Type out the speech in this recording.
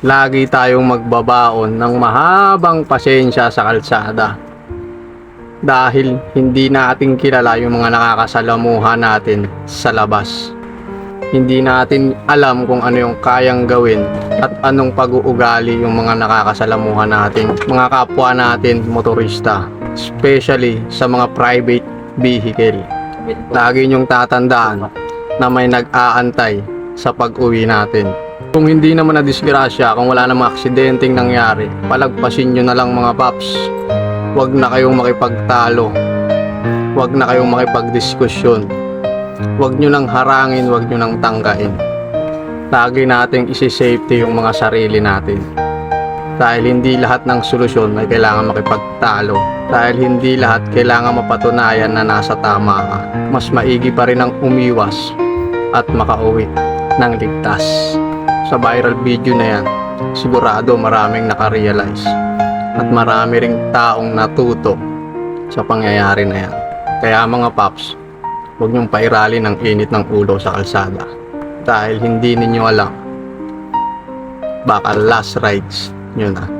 lagi tayong magbabaon ng mahabang pasensya sa kalsada. Dahil hindi natin kilala yung mga nakakasalamuha natin sa labas. Hindi natin alam kung ano yung kayang gawin at anong pag-uugali yung mga nakakasalamuha natin, mga kapwa natin motorista, especially sa mga private vehicle. Lagi niyong tatandaan na may nag-aantay sa pag-uwi natin. Kung hindi naman na disgrasya, kung wala namang aksidenteng nangyari, palagpasin nyo na lang mga paps. Huwag na kayong makipagtalo. Huwag na kayong makipagdiskusyon. Huwag nyo nang harangin, huwag nyo nang tanggain. Lagi nating isi-safety yung mga sarili natin. Dahil hindi lahat ng solusyon ay kailangan makipagtalo. Dahil hindi lahat kailangan mapatunayan na nasa tama ka. Mas maigi pa rin ang umiwas at makauwi ng ligtas. Sa viral video na yan, sigurado maraming nakarealize at marami ring taong natuto sa pangyayari na yan. Kaya mga paps, huwag niyong pairali ng init ng ulo sa kalsada dahil hindi ninyo alam baka last rides nyo na.